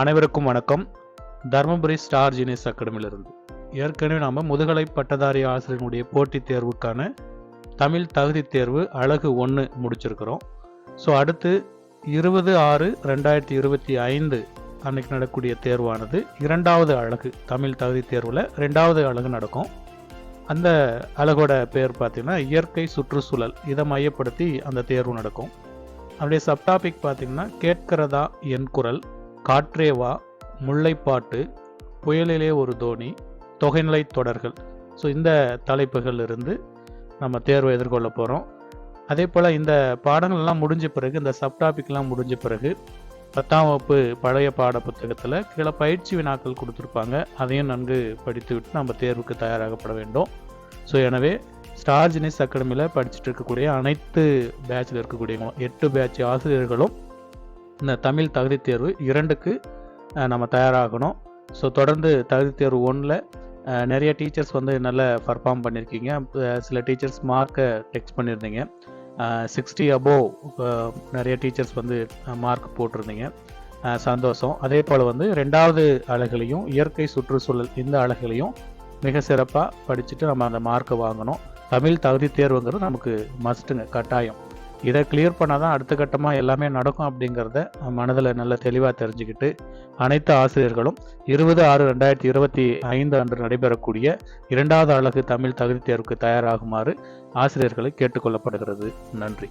அனைவருக்கும் வணக்கம். Dharmapuri star genius அகாடமியிலிருந்து. ஏற்கனவே நாம் முதுகலை பட்டதாரி ஆசிரியர்களுடைய போட்டித் தேர்வுக்கான தமிழ் தகுதி தேர்வு அழகு ஒன்று முடிச்சிருக்கிறோம். ஸோ அடுத்து இருபது ஆறு ரெண்டாயிரத்தி இருபத்தி ஐந்து அன்னைக்கு நடக்கக்கூடிய தேர்வானது. இரண்டாவது அழகு தமிழ் தகுதி தேர்வில் ரெண்டாவது அழகு நடக்கும். அந்த அழகோட பேர் பார்த்திங்கன்னா இயற்கை சுற்றுச்சூழல். இதை மையப்படுத்தி அந்த தேர்வு நடக்கும். அப்படியே சப்டாபிக் பார்த்திங்கன்னா கேட்கிறதா என் குரல். காற்றேவா முல்லைப்பாட்டு புயலிலே ஒரு தோணி தொகைநிலை தொடர்கள். ஸோ இந்த தலைப்புகள் இருந்து நம்ம தேர்வை எதிர்கொள்ள போகிறோம் அதே போல் இந்த பாடங்கள்லாம் முடிஞ்ச பிறகு இந்த சப்டாபிக்லாம் முடிஞ்ச பிறகு பத்தாம் வகுப்பு பழைய பாட புத்தகத்தில் கீழே பயிற்சி வினாக்கள் கொடுத்துருப்பாங்க. அதையும் நன்கு படித்து விட்டு நம்ம தேர்வுக்கு தயாராகப்பட வேண்டும். ஸோ எனவே ஸ்டார் ஜினிஸ் அகாடமியில் படிச்சுட்டு இருக்கக்கூடிய அனைத்து பேட்சில் இருக்கக்கூடிய எட்டு பேட்ச் ஆசிரியர்களும் இந்த தமிழ் தகுதி தேர்வு இரண்டுக்கு நம்ம தயாராகணும். ஸோ தொடர்ந்து தகுதி தேர்வு ஒன்றில் நிறைய டீச்சர்ஸ் வந்து நல்ல பர்ஃபார்ம் பண்ணியிருக்கீங்க சில டீச்சர்ஸ் மார்க்கை டெக்ஸ்ட் பண்ணியிருந்தீங்க சிக்ஸ்டி அபோவ் நிறைய டீச்சர்ஸ் வந்து மார்க் போட்டிருந்தீங்க. சந்தோஷம். அதே போல் வந்து ரெண்டாவது அழகுலையும் இயற்கை சுற்றுச்சூழல் இந்த அழகுலையும் மிக சிறப்பாக படிச்சுட்டு நம்ம அந்த மார்க்கை வாங்கணும். தமிழ் தகுதி தேர்வுங்கிறது நமக்கு மஸ்ட்டுங்க கட்டாயம். இதை கிளியர் பண்ணால் தான் அடுத்த கட்டமாக எல்லாமே நடக்கும் அப்படிங்கிறத மனதில் நல்ல தெளிவாக தெரிஞ்சுக்கிட்டு அனைத்து ஆசிரியர்களும் இருபது ஆறு ரெண்டாயிரத்தி இருபத்தி ஐந்து அன்று நடைபெறக்கூடிய இரண்டாவது அழகு தமிழ் தகுதி தேர்வுக்கு தயாராகுமாறு ஆசிரியர்களை கேட்டுக்கொள்ளப்படுகிறது. நன்றி.